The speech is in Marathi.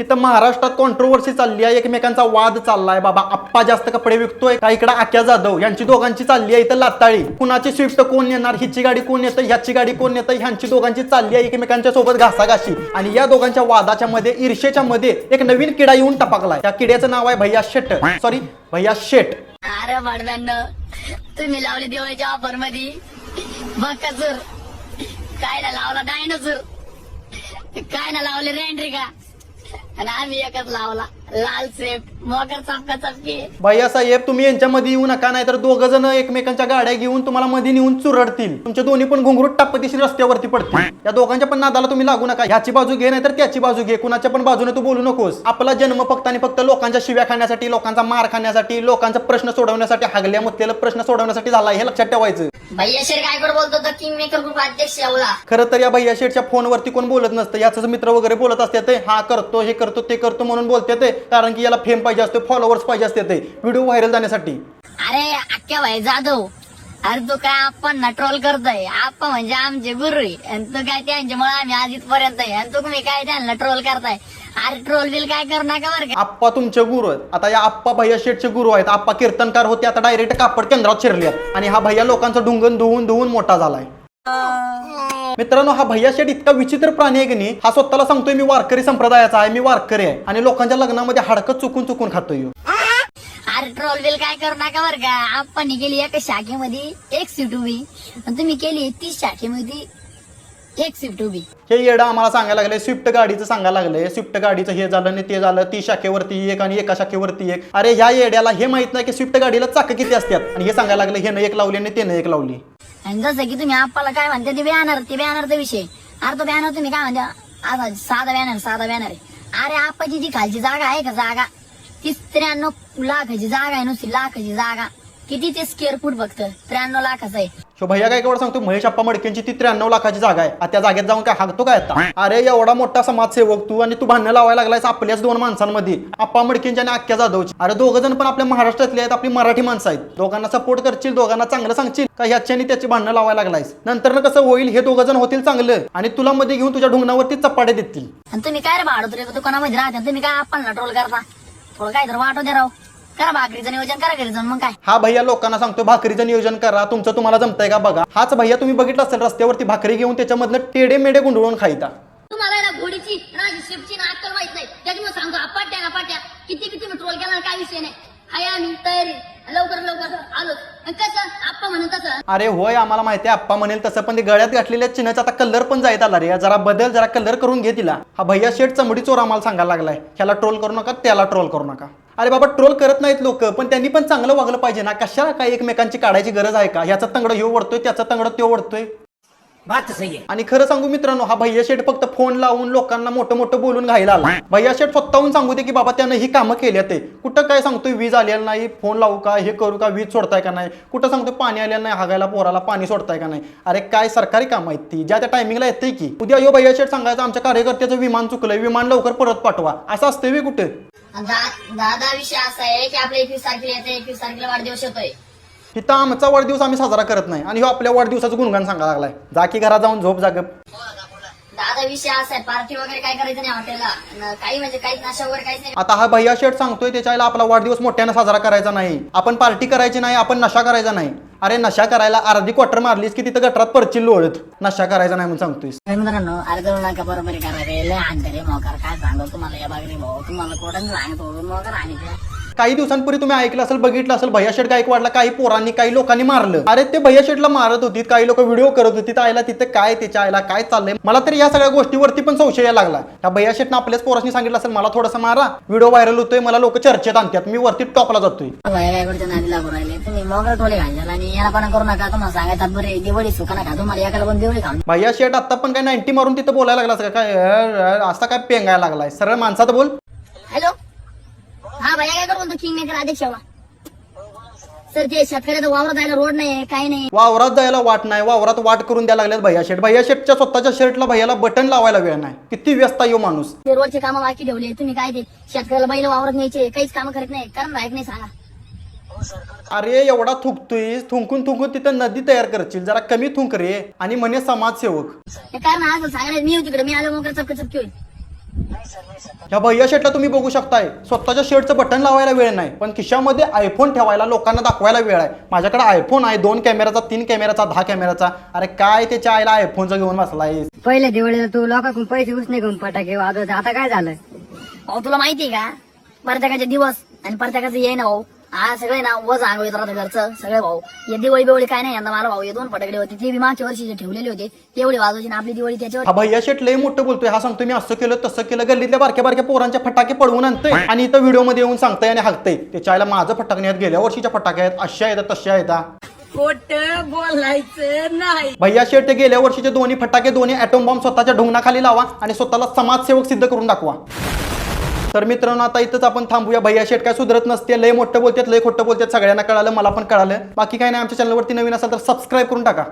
इथं महाराष्ट्रात कॉन्ट्रोवर्सी चालली आहे एकमेकांचा वाद चाललाय. बाबा आप्पा जास्त कपडे विकतोय का? इकडे आक्या जाधव यांची दोघांची चालली आहे इथं लाताळी. कुणाची स्विफ्ट कोण येणार हिची गाडी कोण येतं? ह्याची गाडी कोण येतं? ह्यांची दोघांची चालली आहे एकमेकांच्या सोबत घासाघाशी. आणि या दोघांच्या वादाच्या मध्ये ईर्षेच्या मध्ये एक नवीन किडा येऊन टपकलाय. त्या किड्याचं नाव आहे भैया शेट. सॉरी भैया शेट. अरे तुम्ही लावले दिवाळीच्या ऑफरमध्ये काय ना लावला डायनोसूर काय ना लावले रेंड्रिका आणि आम्ही एकच लावला लाल चपकी भैया साहेब तुम्ही यांच्यामध्ये येऊ नका नाहीतर दोघ जण एकमेकांच्या गाड्या घेऊन तुम्हाला मध्ये नेऊन चुरडतील. तुमचे दोन्ही पण घुंगरूट टापतीशी रस्त्यावरती पडतील. या दोघांच्या पण नादाला तुम्ही लागू नका. ह्याची बाजू घे नाहीतर त्याची बाजू घे. कुणाच्या पण बाजूने तू बोलू नकोस. आपला जन्म फक्त आणि फक्त लोकांच्या शिव्या खाण्यासाठी लोकांचा मार खाण्यासाठी लोकांचा प्रश्न सोडवण्यासाठी हागल्या मुतलेला प्रश्न सोडवण्यासाठी झाला हे लक्षात ठेवायचं. भैया कर बोलतो तर किंग मेकर ग्रुप अध्यक्ष एवढा खरं तर या भैया शेठच्या फोनवरती कोण बोलत नसतं. याचं मित्र वगैरे बोलत असते ते. हा करतो हे करतो ते करतो म्हणून बोलते ते. कारण की याला फेम पाहिजे असते फॉलोअर्स पाहिजे असते ते. व्हिडिओ व्हायरल जाण्यासाठी. अरे अक्क्या भाई जाधव. अरे तू काय आपण ना ट्रोल करतोय? आपण म्हणजे आमचे गुरु आहे. आणि तू काय त्यांच्यामुळे आम्ही आज इथपर्यंत आहे. आणि तुम्ही काय त्यांना ट्रोल करताय? अरे ट्रोल बिल काय करू नका बरं का? आप्पा तुमचे गुरु आहेत. आता या आप्पा भैया शेठचे गुरु आहेत. आप्पा कीर्तनकार होते. आता डायरेक्ट कापड केंद्रात शिरले आहेत आणि हा भैया लोकांचा ढुंगण धुवून धुवून मोठा झालाय. मित्रांनो हा भैया शेठ इतका विचित्र प्राणी आहे की नाही हा स्वतःला सांगतोय मी वारकरी संप्रदायाचा आहे मी वारकरी आहे. आणि लोकांच्या लग्नामध्ये हाडकं चुकून चुकून खातोय. अरे ट्रोल बिल काय करू नका बरं का. आपण केली एका शाखेमध्ये एक सीट उभी. आणि तुम्ही केली तीस शाखेमध्ये एक सीट उभी. हे येडं आम्हाला सांगायला लागलंय स्विफ्ट गाडीचं सांगायला लागलंय. स्विफ्ट गाडीचं हे झालं आणि ते झालं ती शाखेवरती एक आणि एका शाखेवरती एक. अरे ह्या येड्याला हे माहीत नाही की स्विफ्ट गाडीला चाक किती असतात. आणि हे सांगायला लागलं हे एक लावली आणि त्यानं एक लावली. आणि जसं की तुम्ही आपल्याला काय म्हणते ते बॅनर ते बॅनरचा विषय. अरे तो बॅनर तुम्ही काय म्हणता? आता साधा बॅनर साधा बॅनर आहे. अरे आप्पाची जी खालची जागा आहे का जागा? ती त्र्याण्णव लाखाची जागा आहे नुसती लाखाची जागा. किती ते स्क्वेअर फूट फक्त? त्र्याण्णव लाखाचं आहे. शो भैया काय केवढं सांगतो महेश अप्पा मडकेंची ती त्र्याण्णव लाखाची जागा आहे. आता त्या जागेत जाऊन काय हागतो काय आता? अरे एवढा मोठा समाजसेवक तू आणि तू भांडणं लावायला लागलायस आपल्याच दोन माणसांमध्ये. अप्पा मडकेंची आणि अख्ख्या जाधवची. अरे दोघं जण पण आपल्या महाराष्ट्रातले आहेत आपली मराठी माणसं आहेत. दोघांना सपोर्ट करशील दोघांना चांगलं सांगशील का ह्याच्यानी त्याची भांडणं लावायला लागलायस? नंतर ना कसं होईल हे दोघं जण होतील चांगलं आणि तुला मध्ये घेऊन तुझ्या ढुंगणावरती चपाटे देतील. आणि तुम्ही काय रे भाडत रे दुकानामध्ये राहता तुम्ही काय आपण ट्रोल करता? थोडं काय तर वाटू दे राव. करा भाकरीचं नियोजन करा घरी जाऊन मग काय? हा भैया लोकांना सांगतो भाकरीचं नियोजन करा. तुमचं तुम्हाला जमतंय का बघा? हाच भैया तुम्ही बघितलं असेल रस्त्यावरती भाकरी घेऊन त्याच्यामधनं टेडे मेडे गुंडळून खायता तुम्हाला ना घोडीची राजी शिपची ना अक्कल माहीत नाही. त्याच्यामुळे सांगतो अपाट्या अपाट्या. किती किती मी ट्रोल केला काय विषय नाही. आम्ही तयारी. लवकर लवकर आलो आणि कसं? आप्पा म्हणून तसं. अरे होय आम्हाला माहिती आहे आप्पा म्हणेल तसं पण ते गळ्यात घातलेल्या चिन्हाचा आता कलर पण जायत आला रे. जरा बदल जरा कलर करून घे तिला. हा भैया शेठ चमडी चोर आम्हाला सांगायला लागलाय. ह्याला ट्रोल करू नका त्याला ट्रोल करू नका. अरे बाबा ट्रोल करत नाहीत लोक पण त्यांनी पण चांगलं वागलं पाहिजे ना. कशाला काय एकमेकांची काढायची गरज आहे का? ह्याचा तंगड ह्यो वडतोय त्याचा तंगड तो सही है आणि खरं सांगू मित्रांनो हा भैया शेठ फक्त फोन लावून लोकांना मोठं मोठं बोलून घायला आला. भैया शेठ स्वतःहून सांगू दे की बाबा त्यानं ही कामं केली ते. कुठं काय सांगतोय वीज आलेलं नाही फोन लावू का हे करू का वीज सोडताय का नाही? कुठं सांगतोय पाणी आलेलं नाही हागायला पोराला पाणी सोडताय का नाही? अरे काय सरकारी काम आहेत ती? ज्या त्या टायमिंगला येते की. उद्या यो भैया शेठ सांगायचं आमच्या कार्यकर्त्याचं विमान चुकलंय विमान लवकर परत पाठवा. असं असतं वे कुठे? दादा विषय असा आहे की आपल्या एकवीस तारखेला येते एकवीस तारखेला वाढदिवस येतोय. इथं आमचा वाढदिवस आम्ही साजरा करत नाही. आणि ह्यो आपल्या वाढदिवसाचं गुणगान सांगायला लागलाय. जा की घरात जाऊन झोप जाग दादा विषय असा आहे पार्टी वगैरे काय करायचं नाही हॉटेलला. काही म्हणजे काहीच नाशा वगैरे काहीच नाही. आता हा भैया शेठ सांगतोय त्याच्याला आपला वाढदिवस मोठ्यानं साजरा करायचा नाही. आपण पार्टी करायची नाही आपण नशा करायचा नाही. अरे नशा करायला अर्धी क्वार्टर मारलीस की तिथं गटरात परचिल लोळत. नशा करायचा नाही म्हणून सांगतोयस. तर मित्रांनो अरे नका बरोबर करा लय आणते रे मोकार. काय सांगतो तुम्हाला या बागरी भाऊ तुम्हाला कोणाच सांगतो मोकार आणि काही दिवसांपूर्वी तुम्ही ऐकलं असेल बघितलं असेल भैया शेठ गायकवाडला काही पोरांनी काही लोकांनी मारलं. अरे ते भैया शेठला मारत होती काही लोक व्हिडिओ करत होती आयला तिथं काय त्याच्या आईला काय चाललंय? मला तर या सगळ्या गोष्टीवरती पण संशय यायला लागला. ह्या भैया शेठनं आपल्याच पोरांनी सांगितलं असेल मला थोडंसं मारा व्हिडिओ व्हायरल होतोय मला लोक चर्चेत आणतात मी वरती टॉपला जातोय. नादी राहिले. तुम्ही टोले आणि याला पण करू नका तुम्हाला सांगायचं बरे दिवाळी सुखाना खा तुम्हाला एकाला पण दिवाळी खाऊन भैया शेठ आता पण काय नाईन्टी मारून तिथं बोलायला लागला असं काय असा काय पेंगायला लागलाय? सरळ माणसात बोल. भैया काय करू बोलतो किंग मेकर अध्यक्ष वा सर ते शेतकऱ्याचं वावरात जायला रोड नाही काही नाही वावरात जायला वाट नाही वावरात वाट करून द्यायला लागल्यात भैया शेठ. भैया शेठच्या स्वतःच्या शर्टला भैयाला बटन लावायला वेळ नाही. किती व्यस्त हो माणूस. ते रोडचे कामं बाकी ठेवले तुम्ही काय ते? शेतकऱ्याला बैल वावरात न्यायचे काहीच कामं करत नाही. कारण राहत नाही सांगा. अरे एवढा थुंकतोय थुंकून थुंकून तिथं नदी तयार करशील जरा कमी थुंक रे. आणि म्हणे समाजसेवक. हे कारण आज सांगायला मी तिकडे. मी आलो मोकर चपके चपकी होईल. ह्या भैया शेटला तुम्ही बघू शकताय. स्वतःच्या शर्टचं बटन लावायला वेळ नाही. पण खिशामध्ये आयफोन ठेवायला लोकांना दाखवायला वेळ आहे. माझ्याकडे आयफोन आहे दोन कॅमेराचा तीन कॅमेराचा दहा कॅमेराचा अरे काय त्याच्या आईला आयफोनचा घेऊन बसलाय पहिल्या दिवाळीला तू लोकांकडून पैसे उसने घेऊन फटाके वाजवत आता काय झालं? अहो तुला माहितीये का? प्रत्येकाचे दिवस आणि प्रत्येकाचं ये ना भाऊ हा सगळे ना वज अंग येत राहतं घरचं सगळे भाऊ. या दिवाळी बिवळी काय नाही यंदा मला भाऊ हे दोन फटाकडे होते. ते बी मागच्या वर्षी जे ठेवलेले होते तेवढे वाजवायचे आणि आपली दिवाळी त्याच्यावर हा भैया शेट लय मोठं बोलतोय. हा सांगतोय मी असं केलं तसं केलं. गल्लीतल्या बारक्या बारक्या पोरांचे फटाके पडवून आणतोय आणि इथं व्हिडिओमध्ये येऊन सांगताय आणि हाकतंय. त्याच्या माझं फटाके आहेत. गेल्या वर्षीच्या फटाके आहेत. अशा आहेत तशा आहेत हा. खोट बोलायचं नाही. भैया शेट ते गेल्या वर्षीचे दोन्ही फटाके दोन्ही ॲटोम बॉम्ब स्वतःच्या ढोंगणाखाली लावा आणि स्वतःला समाजसेवक सिद्ध करून दाखवा. तर मित्रांनो आता इथंच आपण थांबूया. भैया शेट काय सुधरत नसते. लय मोठं बोलतात लय खोटं बोलतात. सगळ्यांना कळालं मला पण कळालं. बाकी काय नाही आमच्या चॅनलवरती नवीन असेल तर सबस्क्राईब करून टाका.